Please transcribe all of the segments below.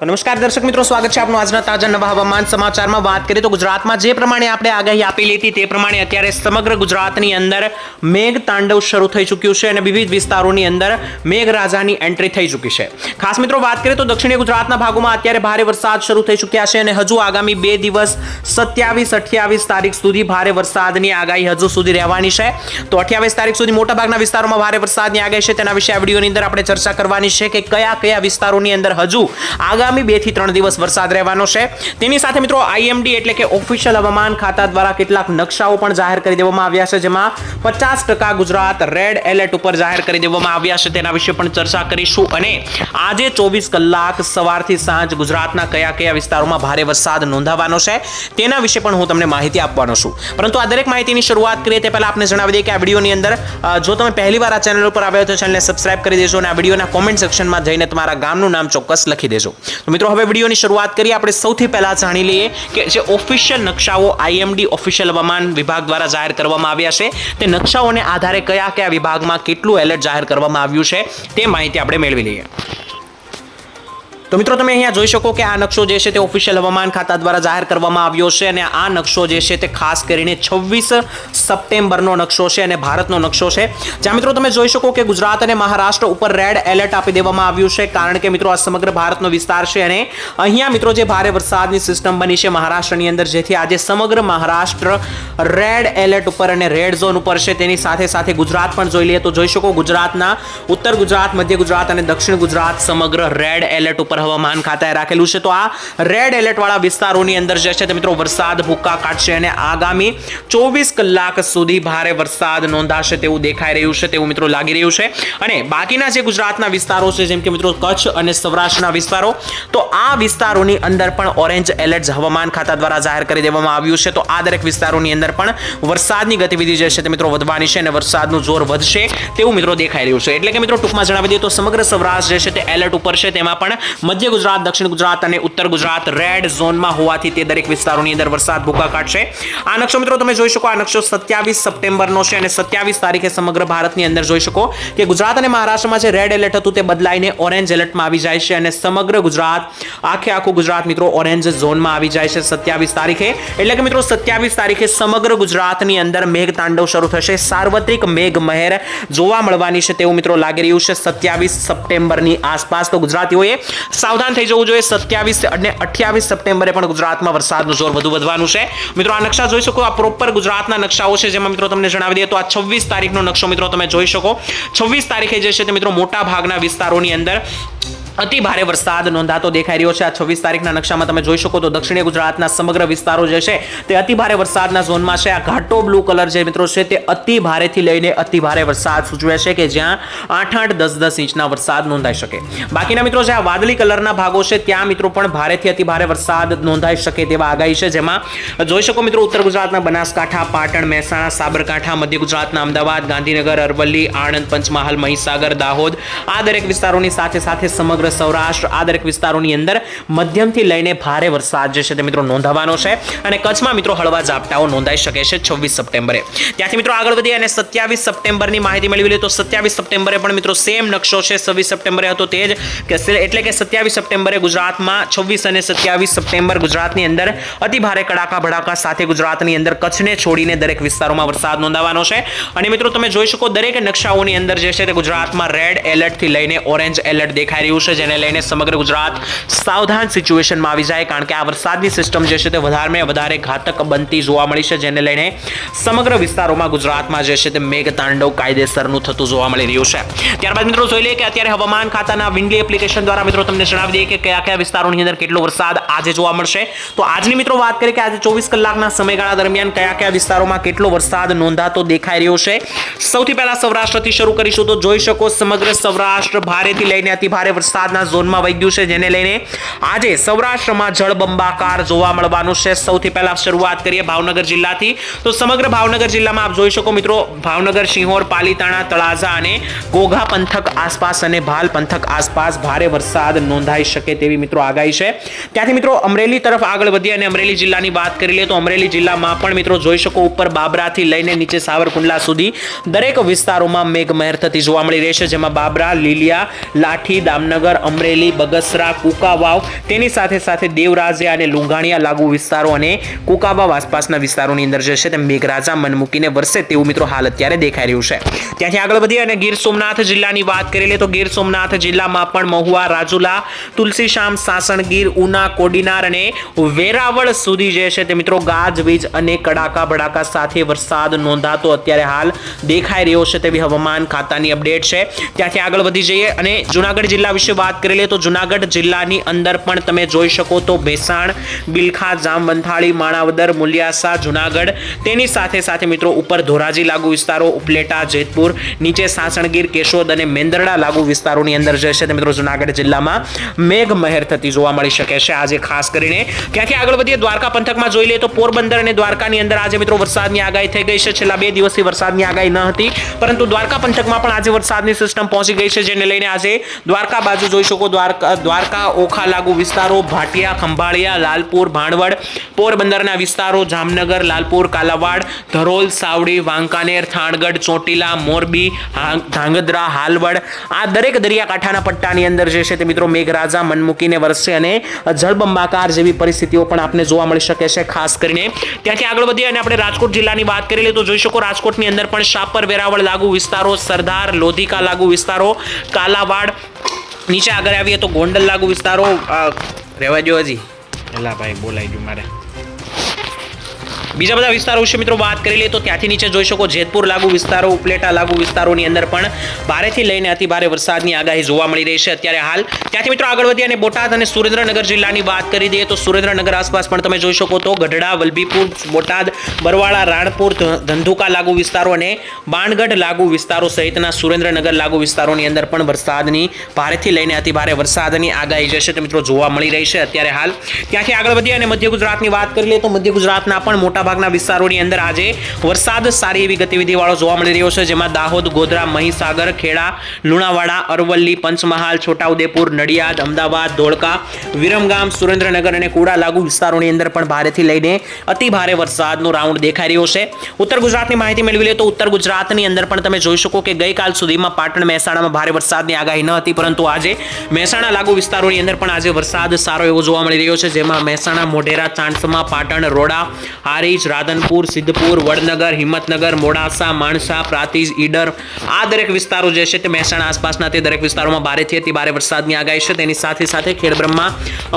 નમસ્કાર દર્શક મિત્રો, સ્વાગત છે આપનું આજના તાજા નવા હવામાન સમાચારમાં. વાત કરીએ તો ગુજરાતમાં જે પ્રમાણે આપણે આગાહી આપેલી હતી તે પ્રમાણે અત્યારે સમગ્ર ગુજરાતની અંદર મેઘ તાંડવ શરૂ થઈ ચૂક્યું છે અને વિવિધ વિસ્તારોની અંદર મેઘરાજાની એન્ટ્રી થઈ ચૂકી છે. ખાસ મિત્રો, વાત કરીએ તો દક્ષિણીય ગુજરાતના ભાગોમાં અત્યારે ભારે વરસાદ શરૂ થઈ ચૂક્યા છે અને હજુ આગામી બે દિવસ સત્યાવીસ અઠ્યાવીસ તારીખ સુધી ભારે વરસાદની આગાહી હજુ સુધી રહેવાની છે. તો અઠ્યાવીસ તારીખ સુધી મોટાભાગના વિસ્તારોમાં ભારે વરસાદની આગાહી છે. તેના વિશે આ વિડીયોની અંદર આપણે ચર્ચા કરવાની છે કે કયા કયા વિસ્તારોની અંદર હજુ આગામી બેથી ત્રણ દિવસ વરસાદ રહેવાનો છે. તેની સાથે મિત્રો આઈએમડી એટલે કે ઓફિશિયલ હવામાન ખાતા દ્વારા કેટલાક નકશાઓ પણ જાહેર કરી દેવામાં આવ્યા છે, જેમાં પચાસ ટકા ગુજરાત રેડ એલર્ટ ઉપર જાહેર કરી દેવામાં આવ્યા છે. તેના વિશે પણ ચર્ચા કરીશું અને આજે ચોવીસ કલાક સવારથી સાંજ ગુજરાતના કયા કયા વિસ્તારોમાં ભારે વરસાદ નોંધાવાનો છે, તેના વિશે પણ હું તમને માહિતી આપવાનો છું. પરંતુ આ દરેક માહિતીની શરૂઆત કરીએ તે પહેલાં આપને જણાવી દઈએ કે આ વિડીયોની અંદર જો તમે પહેલી વાર આ ચેનલ ઉપર આવ્યો તો ચેનલને સબસ્ક્રાઇબ કરી દેજો અને આ વિડીયોના કોમેન્ટ સેક્શનમાં જઈને તમારા ગામનું નામ ચોક્કસ લખી દેજો. તો મિત્રો, હવે વિડીયોની શરૂઆત કરીએ. આપણે સૌથી પહેલા જાણી લઈએ કે જે ઓફિશિયલ નકશાઓ આઈએમડી ઓફિશિયલ હવામાન વિભાગ દ્વારા જાહેર કરવામાં આવ્યા છે, તે નકશાઓને આધારે કયા કયા વિભાગમાં કેટલું એલર્ટ જાહેર કરવામાં આવ્યું છે, તે માહિતી આપણે મેળવી લઈએ. તો મિત્રો, તમે અહીંયા જોઈ શકો કે આ નકશો જે છે તે ઓફિશિયલ હવામાન ખાતા દ્વારા જાહેર કરવામાં આવ્યો છે અને આ નકશો જે છે તે ખાસ કરીને છવ્વીસ સપ્ટેમ્બરનો નકશો છે અને ભારતનો નકશો છે. જ્યાં મિત્રો, તમે જોઈ શકો કે ગુજરાત અને મહારાષ્ટ્ર ઉપર રેડ એલર્ટ આપી દેવામાં આવ્યું છે, કારણ કે મિત્રો, આ સમગ્ર ભારતનો વિસ્તાર છે અને અહીંયા મિત્રો, જે ભારે વરસાદની સિસ્ટમ બની છે મહારાષ્ટ્રની અંદર, જેથી આજે સમગ્ર મહારાષ્ટ્ર રેડ એલર્ટ ઉપર અને રેડ ઝોન ઉપર છે. તેની સાથે સાથે ગુજરાત પણ જોઈ લઈએ તો જોઈ શકો ગુજરાતના ઉત્તર ગુજરાત, મધ્ય ગુજરાત અને દક્ષિણ ગુજરાત સમગ્ર રેડ એલર્ટ ઉપર હવામાન ખાતાએ રાખેલું છે. તો આ રેડ એલર્ટવાળા વિસ્તારોની અંદર જે છે તે મિત્રો વરસાદ, ભૂક્કા કાઢશે અને આગામી ચોવીસ કલાક સુધી ભારે વરસાદ નોંધાશે તેવું દેખાઈ રહ્યું છે તેવું મિત્રો લાગી રહ્યું છે. અને બાકીના જે ગુજરાતના વિસ્તારો છે, જેમ કે મિત્રો કચ્છ અને સૌરાષ્ટ્રના વિસ્તારો, તો આ વિસ્તારોની અંદર પણ ઓરેન્જ એલર્ટ હવામાન ખાતા દ્વારા જાહેર કરી દેવામાં આવ્યું છે. તો આ દરેક વિસ્તારોની અંદર પણ વરસાદની ગતિવિધિ જે છે તે મિત્રો વધવાની છે અને વરસાદનું જોર વધશે તેવું મિત્રો દેખાઈ રહ્યું છે. એટલે કે મિત્રો ટૂંકમાં જણાવી દઈએ તો સમગ્ર સૌરાષ્ટ્ર જે છે તે એલર્ટ ઉપર છે. તેમાં પણ મધ્ય ગુજરાત, દક્ષિણ ગુજરાત અને ઉત્તર ગુજરાત રેડ ઝોનમાં હોવાથી તે દરેક વિસ્તારોની અંદર વરસાદ ભૂકા કાઢશે. આ નકશો મિત્રો તમે જોઈ શકો, આ નકશો સત્યાવીસ સપ્ટેમ્બરનો છે અને સત્યાવીસ તારીખે સમગ્ર ભારતની અંદર જોઈ શકો કે ગુજરાત અને મહારાષ્ટ્રમાં જે રેડ એલર્ટ હતું તે બદલાઈને ઓરેન્જ એલર્ટમાં આવી જાય છે અને સમગ્ર ગુજરાત, આખે આખું ગુજરાત મિત્રો ઓરેન્જ ઝોનમાં આવી જાય છે સત્યાવીસ તારીખે. એટલે કે મિત્રો સત્યાવીસ તારીખે સમગ્ર ગુજરાતની અંદર મેઘ તાંડવ શરૂ થશે. સાર્વત્રિક મેઘ મહેર જોવા મળવાની છે તેવું મિત્રો લાગી રહ્યું છે સત્યાવીસ સપ્ટેમ્બરની આસપાસ. તો ગુજરાતીઓએ સાવધાન થઈ જવું જોઈએ. સત્યાવીસ અને અઠ્યાવીસ સપ્ટેમ્બરે પણ ગુજરાતમાં વરસાદનું જોર વધુ વધવાનું છે. મિત્રો, આ નકશા જોઈ શકો, આ પ્રોપર ગુજરાતના નકશાઓ છે, જેમાં મિત્રો તમને જણાવી દઈએ તો આ છવ્વીસ તારીખનો નકશો મિત્રો તમે જોઈ શકો. છવ્વીસ તારીખે જે છે તે મિત્રો મોટા ભાગના વિસ્તારોની અંદર અતિ ભારે વરસાદ નોંધાતો દેખાઈ રહ્યો છે. આ છવ્વીસ તારીખના નકશામાં તમે જોઈ શકો તો દક્ષિણ ગુજરાતના સમગ્ર વિસ્તારો જે છે તે અતિ ભારે વરસાદના ઝોનમાં છે. આ ઘાટો બ્લુ કલર જે મિત્રો છે તે અતિ ભારેથી લઈને અતિ ભારે વરસાદ સૂચવે છે કે જ્યાં આઠ આઠ દસ દસ ઇંચના વરસાદ નોંધાઈ શકે. બાકીના મિત્રો જે આ વાદળી કલરના ભાગો છે ત્યાં મિત્રો પણ ભારેથી અતિ ભારે વરસાદ નોંધાઈ શકે તેવા આગાહી છે. જેમાં જોઈ શકો મિત્રો ઉત્તર ગુજરાતના બનાસકાંઠા, પાટણ, મહેસાણા, સાબરકાંઠા, મધ્ય ગુજરાતના અમદાવાદ, ગાંધીનગર, અરવલ્લી, આણંદ, પંચમહાલ, મહીસાગર, દાહોદ આ દરેક વિસ્તારોની સાથે સાથે સમગ્ર સૌરાષ્ટ્ર, આ દરેક વિસ્તારોની અંદર મધ્યમથી લઈને ભારે વરસાદ જે છે તે મિત્રો નોંધાવાનો છે અને કચ્છમાં મિત્રો હળવા ઝાપટાઓ નોંધાઈ શકે છે છવ્વીસ સપ્ટેમ્બરે. ત્યાંથી મિત્રો આગળ વધી અને સત્યાવીસ સપ્ટેમ્બરની માહિતી મેળવી લઈએ તો સત્યાવીસ સપ્ટેમ્બરે પણ મિત્રો સેમ નકશો છે. છવ્વીસ સપ્ટેમ્બરે હતો તે જ એટલે કે સત્યાવીસ સપ્ટેમ્બરે ગુજરાતમાં છવ્વીસ અને સત્યાવીસ સપ્ટેમ્બર ગુજરાતની અંદર અતિ ભારે કડાકા ભડાકા સાથે ગુજરાતની અંદર કચ્છને છોડીને દરેક વિસ્તારોમાં વરસાદ નોંધાવાનો છે. અને મિત્રો તમે જોઈ શકો દરેક નકશાઓની અંદર જે છે તે ગુજરાતમાં રેડ એલર્ટથી લઈને ઓરેન્જ એલર્ટ દેખાઈ રહ્યું છે. જેને લઈને સમગ્ર ગુજરાત સાવધાન સિચ્યુએશનમાં આવી જાય, કારણ કે આ વરસાદની સિસ્ટમ જે છે તે વધારે વધારે ઘાતક બનતી જોવા મળી છે, જેને લઈને સમગ્ર વિસ્તારોમાં ગુજરાતમાં જે છે તે મેઘતાંડવ કાયદેસરનું થતું જોવા મળી રહ્યું છે. ત્યારબાદ મિત્રો જોઈ લઈએ કે અત્યારે હવામાન ખાતાના વિન્ડલી એપ્લિકેશન દ્વારા મિત્રો તમને જણાવી દઈએ કે કયા કયા વિસ્તારોની અંદર કેટલો વરસાદ આજે જોવા મળશે. તો આજની મિત્રો વાત કરીએ કે આજે ચોવીસ કલાકના સમયગાળા દરમિયાન કયા કયા વિસ્તારોમાં કેટલો વરસાદ નોંધાતો દેખાઈ રહ્યો છે. સૌથી પહેલા સૌરાષ્ટ્રથી શરૂ કરીશું તો જોઈ શકો સમગ્ર સૌરાષ્ટ્ર ભારેથી લઈને અતિ ભારે વરસાદના ઝોનમાં વહી છે, જેને લઈને આજે સૌરાષ્ટ્રમાં જળબંબાકાર જોવા મળવાનું છે. સૌથી પહેલા શરૂઆત કરીએ ભાવનગર જિલ્લાથી. તો સમગ્ર ભાવનગર જિલ્લામાં આપ જોઈ શકો મિત્રો, ભાવનગર સિંહોર પાલીતાણા, તળાજા અને ઘોઘા પંથક આસપાસ અને ભાલ પંથક આસપાસ ભારે વરસાદ નોંધાઈ શકે તેવી મિત્રો આગાહી છે. ત્યાંથી મિત્રો, અમરેલી તરફ આગળ વધી અને અમરેલી જિલ્લાની વાત કરી લઈએ તો અમરેલી જિલ્લામાં પણ મિત્રો જોઈ શકો ઉપર બાબરાથી લઈને નીચે સાવરકુંડલા સુધી દરેક વિસ્તારોમાં મેઘમહેર થતી જોવા મળી રહી છે, જેમાં બાબરા, લીલિયા, લાઠી, દામનગર જામનગર અમરેલી, બગસરા, કુકાવાવ, તેની સાથે સાથે દેવરાજે અને લુંઘાણિયા લાગુ વિસ્તારો અને કુકાવાવ આસપાસના વિસ્તારોની અંદર જે છે તે મેઘરાજા મન મૂકીને વરસે તેવું મિત્રો હાલ અત્યારે દેખાઈ રહ્યું છે. ત્યાંથી આગળ વધીએ અને ગીર સોમનાથ જિલ્લાની વાત કરી લે તો ગીર સોમનાથ જિલ્લામાં પણ મહુવા, રાજુલા, તુલસીશ્યામ, સાસણગીર, ઉના, કોડીનાર અને વેરાવળ સુધી જે છે તે મિત્રો ગાજવીજ અને કડાકા ભડાકા સાથે વરસાદ નોંધાતો અત્યારે હાલ દેખાઈ રહ્યો છે તેવી હવામાન ખાતાની અપડેટ છે. ત્યાંથી આગળ વધી જઈએ અને જુનાગઢ જિલ્લા વિશે વાત કરી લઈએ તો જુનાગઢ જિલ્લાની અંદર પણ તમે જોઈ શકો તો ભેસાણ, બિલખા, જામવંથાળી, માણાવદર, મુલિયાસા, જુનાગઢ તેની સાથે સાથે મિત્રો ઉપર ધોરાજી લાગુ વિસ્તારો, ઉપલેટા, જેતપુર, નીચે સાસણગીર, કેશોદ અને મેંદરડા લાગુ વિસ્તારોની અંદર જે છે તે મિત્રો જુનાગઢ જિલ્લામાં મેઘ મહેર થતી જોવા મળી શકે છે. આજે ખાસ કરીને ક્યાંથી આગળ વધીએ? દ્વારકા પંથકમાં જોઈ લઈએ તો પોરબંદર અને દ્વારકાની અંદર આજે મિત્રો વરસાદની આગાહી થઈ ગઈ છે. છેલ્લા બે દિવસથી વરસાદની આગાહી ન હતી, પરંતુ દ્વારકા પંથકમાં પણ આજે વરસાદની સિસ્ટમ પહોંચી ગઈ છે, જેને લઈને આજે દ્વારકા બાજુ જોઈ શકો દ્વારકા દ્વારકા, ઓખા, લાગુ વિસ્તારો, ભાટિયા, ખંભાળિયા, લાલપુર, ભાણવડ, પોરબંદરના વિસ્તારો, જામનગર, લાલપુર, કાલાવાડ, ધરોલ, સાવડી, વાંકાનેર, થાણગઢ, ચોટીલા, મોરબી ધાંગધ્રા, હાલવડ. આ દરેક દરિયાકાંઠાના પટ્ટાની અંદર જે છે તે મિત્રો મેઘરાજા મન મૂકીને વરસશે અને જળબંબાકાર જેવી પરિસ્થિતિઓ પણ આપને જોવા મળી શકે છે, ખાસ કરીને. ત્યાંથી આગળ વધીએ અને આપણે રાજકોટ જિલ્લાની વાત કરી લઈએ તો જોઈ શકો રાજકોટની અંદર પણ શાપર વેરાવળ લાગુ વિસ્તારો, સરદાર, લોધિકા લાગુ વિસ્તારો, કાલાવાડ નીચે આગળ આવીએ તો ગોંડલ લાગુ વિસ્તારો રહેવા દો હજી. એલા ભાઈ, બોલાઈ ગયું મારે. બીજા બધા વિસ્તારો વિશે મિત્રો વાત કરી લઈએ તો ત્યાંથી નીચે જોઈ શકો જેતપુર લાગુ વિસ્તારો, ઉપલેટા લાગુ વિસ્તારોની અંદર પણ ભારેથી લઈને અતિ ભારે વરસાદની આગાહી જોવા મળી રહી છે. અત્યારે હાલ ત્યાંથી મિત્રો આગળ વધીએ અને બોટાદ અને સુરેન્દ્રનગર જિલ્લાની વાત કરી દઈએ તો સુરેન્દ્રનગર આસપાસ પણ તમે જોઈ શકો તો ગઢડા, વલભીપુર, બોટાદ, બરવાળા, રાણપુર ધંધુકા લાગુ વિસ્તારો અને બાણગઢ લાગુ વિસ્તારો સહિતના સુરેન્દ્રનગર લાગુ વિસ્તારોની અંદર પણ વરસાદની ભારેથી લઈને અતિ ભારે વરસાદની આગાહી જે છે તે મિત્રો જોવા મળી રહી છે. અત્યારે હાલ ત્યાંથી આગળ વધીએ અને મધ્ય ગુજરાતની વાત કરી લઈએ તો મધ્ય ગુજરાતના પણ મોટાભાગના વિસ્તારોની અંદર આજે વરસાદ સારી એવી ગતિવિધિવાળો જોવા મળી રહ્યો છે, જેમાં દાહોદ, ગોધરા, મહીસાગર, ખેડા, લુણાવાડા, અરવલ્લી, પંચમહાલ, છોટાઉદેપુર, નડિયાદ, અમદાવાદ, ધોળકા, વિરમગામ, સુરેન્દ્રનગર અને કુડા લાગુ વિસ્તારોની અંદર પણ ભારેથી લઈને અતિ ભારે વરસાદનો રાઉન્ડ દેખાઈ રહ્યો છે. ઉત્તર ગુજરાતની માહિતી મેળવી લે તો ઉત્તર ગુજરાતની અંદર પણ તમે જોઈ શકો કે ગઈકાલ સુધીમાં પાટણ, મહેસાણામાં ભારે વરસાદની આગાહી ન હતી, પરંતુ આજે મહેસાણા લાગુ વિસ્તારોની અંદર પણ આજે વરસાદ સારો એવો જોવા મળી રહ્યો છે, જેમાં મહેસાણા, મોઢેરા ચાણસમા પાટણ, રોડા હારીજ રાધનપુર, સિદ્ધપુર, વડનગર, હિંમતનગર, મોડાસા, માણસા, પ્રાતિજ, ઈડર. આ દરેક વિસ્તારો જે છે તે મહેસાણા આસપાસના તે દરેક વિસ્તારોમાં ભારેથી અતિ ભારે વરસાદની આગાહી છે. તેની સાથે સાથે ખેડબ્રહ્મા,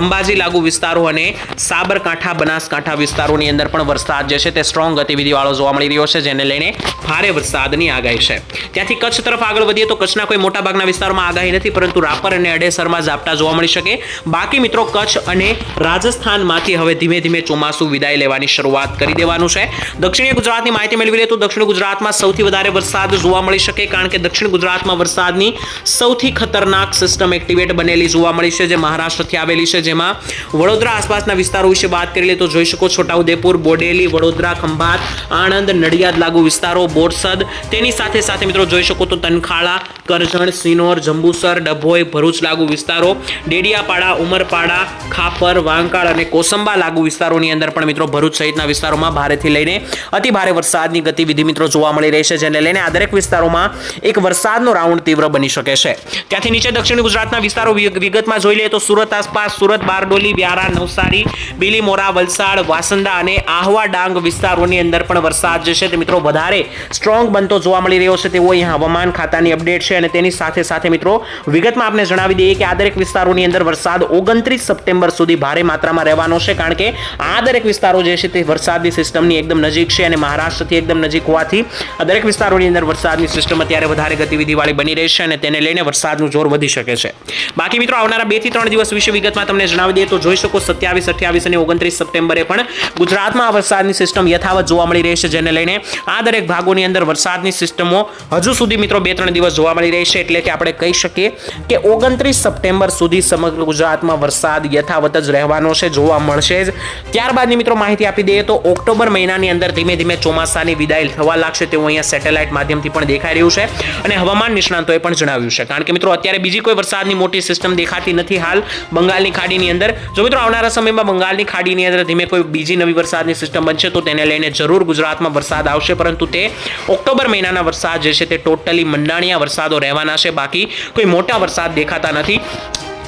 અંબાજી લાગુ વિસ્તારો અને સાબરકાંઠા, બનાસકાંઠા વિસ્તારોની અંદર પણ વરસાદ જે છે તે સ્ટ્રોંગ ગતિવિધિવાળો જોવા મળી રહ્યો છે, જેને લઈને ભારે વરસાદની આગાહી છે. ત્યાંથી કચ્છ તરફ આગળ વધીએ તો કચ્છના કોઈ મોટાભાગના વિસ્તારોમાં આગાહી નથી, પરંતુ રાપર અને અડેસરમાં ઝાપટા જોવા મળી શકે. બાકી મિત્રો કચ્છ અને રાજસ્થાનમાંથી હવે ધીમે ધીમે ચોમાસું વિદાય લેવાની શરૂઆત કરી દેવાનું છે. દક્ષિણીય ગુજરાતની માહિતી મેળવી લઈએ તો દક્ષિણ ગુજરાતમાં સૌથી વધારે વરસાદ જોવા મળી શકે કારણ કે દક્ષિણ ગુજરાતમાં વરસાદની સૌથી ખતરનાક સિસ્ટમ એક્ટિવેટ બનેલી જોવા મળી છે, જે મહારાષ્ટ્રથી આવેલી છે. જેમાં વડોદરા આસપાસના વિસ્તારો વિશે વાત કરી લઈએ તો જોઈ શકો છોટાઉદેપુર, બોડેલી, વડોદરા, ખંભાત, આણંદ, નડિયાદ લાગુ વિસ્તારો, બોરસદ. તેની સાથે સાથે મિત્રો જોઈ શકો તો તનખાળા, કરજણ, સિનોર, જંબુસર, ડભોઈ, ભરૂચ લાગુ વિસ્તારો, ડેડિયાપાડા, ઉમરપાડા, ખાપર, વાંકાળ અને કોસંબા લાગુ વિસ્તારોની અંદર પણ મિત્રો ભરૂચ સહિતના વિસ્તારોમાં ભારેથી લઈને અતિ ભારે વરસાદની ગતિવિધિ મિત્રો જોવા મળી રહી છે, જેને લઈને આ દરેક વિસ્તારોમાં એક વરસાદનો રાઉન્ડ તીવ્ર બની શકે છે. ત્યાંથી નીચે દક્ષિણ ગુજરાતના વિસ્તારો વિગતમાં જોઈ લઈએ તો સુરત આસપાસ, સુરત, બારડોલી, વ્યારા, નવસારી, બીલીમોરા, વલસાડ, વાસંદા અને આહવા ડાંગ વિસ્તારોની અંદર પણ વરસાદ જે છે તે મિત્રો વધારે સ્ટ્રોંગ બનતો જોવા મળી રહ્યો છે તેવો અહીં હવામાન ખાતાની અપડેટ છે અને તેની સાથે સાથે મિત્રો વિગતમાં આપણે જણાવી દઈએ કે આ દરેક વિસ્તારોની અંદર વરસાદ ઓગણત્રીસ સપ્ટેમ્બર સુધી ભારે માત્રામાં રહેવાનો છે, કારણ કે આ દરેક વિસ્તારો જે છે તે વરસાદની સિસ્ટમની એકદમ નજીક છે અને મહારાષ્ટ્રથી એકદમ નજીક હોવાથી દરેક વિસ્તારોની અંદર વરસાદની સિસ્ટમ અત્યારે વધારે ગતિવિધિવાળી બની રહી છે અને તેને લઈને વરસાદનું જોર વધી શકે છે. બાકી મિત્રો, આવનારા બેથી ત્રણ દિવસ વિશે વિગતમાં તમને જણાવી દઈએ તો જોઈ શકો સત્યાવીસ, અઠ્યાવીસ અને ઓગણત્રીસ સપ્ટેમ્બરે પણ ગુજરાતમાં વરસાદની સિસ્ટમ યથાવત જોવા મળી રહી છે, જેને લઈને આ દરેક ભાગોની અંદર વરસાદની સિસ્ટમો હજુ સુધી મિત્રો બે ત્રણ દિવસ જોવા મળી રહી છે, એટલે કે આપણે કહી શકીએ કે ઓગણત્રીસ સપ્ટેમ્બર સુધી સમગ્ર ગુજરાતમાં વરસાદ યથાવત જ રહેવાનો છે, જોવા મળશે જ. ત્યારબાદની મિત્રો માહિતી આપી દઈએ તો ઓક્ટોબર મહિનાની અંદર ધીમે ધીમે ચોમાસાની વિદાય થવા લાગશે તેવું અહીંયા સેટેલાઇટ માધ્યમથી પણ દેખાઈ રહ્યું છે. અને હવામાન નિષ્ણાંતોએ પણ જણાવ્યું છે. કારણ કે મિત્રો, અત્યારે બીજી કોઈ વરસાદની મોટી સિસ્ટમ દેખાતી નથી હાલ બંગાળની ખાડીની અંદર. જો મિત્રો, આવનારા સમયમાં બંગાળની ખાડીની અંદર ધીમે કોઈ બીજી નવી વરસાદની સિસ્ટમ બનશે તો તેને લઈને જરૂર ગુજરાતમાં વરસાદ આવશે. પરંતુ તે ઓક્ટોબર મહિનાના વરસાદ જે છે તે ટોટલી મંડાણિયા વરસાદો રહેવાના છે. બાકી કોઈ મોટા વરસાદ દેખાતા નથી.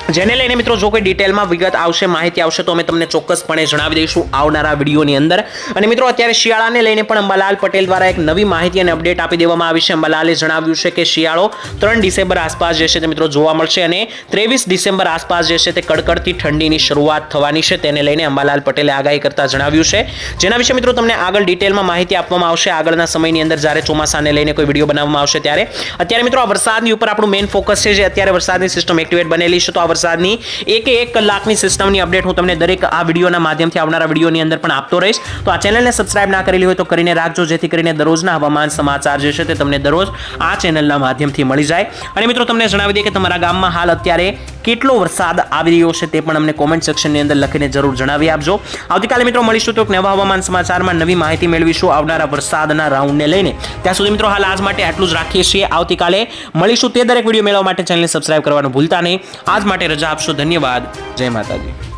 જેને લઈને મિત્રો જો કોઈ ડિટેલમાં વિગત આવશે, માહિતી આવશે, તો અમે તમને ચોક્કસપણે જણાવી દઈશું આવનારા વિડીયોની અંદર. અને મિત્રો અત્યારે શિયાળાને લઈને પણ અંબાલાલ પટેલ દ્વારા એક નવી માહિતી અને અપડેટ આપી દેવામાં આવી છે. અંબાલાલે જણાવ્યું છે કે શિયાળો ત્રણ ડિસેમ્બર આસપાસ જે છે તે મિત્રો જોવા મળશે અને ત્રેવીસ ડિસેમ્બર આસપાસ જે છે તે કડકડતી ઠંડીની શરૂઆત થવાની છે. તેને લઈને અંબાલાલ પટેલે આગાહી કરતા જણાવ્યું છે. જેના વિશે મિત્રો તમને આગળ ડિટેલમાં માહિતી આપવામાં આવશે. આગળના સમયની અંદર જ્યારે ચોમાસાને લઈને કોઈ વીડિયો બનાવવામાં આવશે ત્યારે. અત્યારે મિત્રો આ વરસાદની ઉપર આપણું મેઇન ફોકસ છે જે અત્યારે વરસાદની સિસ્ટમ એક્ટિવેટ બનેલી છે, તો આ વરસાદની એક એક કલાકની સિસ્ટમની અપડેટ હું તમને દરેક આ વિડીયોના માધ્યમથી આવનારા વિડીયોની અંદર પણ આપતો રહીશ. તો આ ચેનલને સબસ્ક્રાઇબ ના કરેલી હોય તો કરીને રાખજો, જેથી કરીને દરરોજના હવામાન સમાચાર જે છે તે તમને દરરોજ આ ચેનલના માધ્યમથી મળી જાય. અને મિત્રો, તમને જણાવી દઈએ કે તમારા ગામમાં હાલ અત્યારે કેટલો વરસાદ આવી રહ્યો છે તે પણ અમને કોમેન્ટ સેક્શનની અંદર લખીને જરૂર જણાવી આપજો. આવતીકાલે મિત્રો મળીશું તો એક નવા હવામાન સમાચારમાં નવી માહિતી મેળવીશું આવનારા વરસાદના રાઉન્ડને લઈને. ત્યાં સુધી મિત્રો હાલ આજ માટે આટલું જ રાખીએ છીએ. આવતીકાલે મળીશું તે દરેક વીડિયો મેળવવા માટે ચેનલને સબસ્ક્રાઇબ કરવાનું ભૂલતા નહીં. આજ માટે રજા આપશો. ધન્યવાદ. જય માતાજી.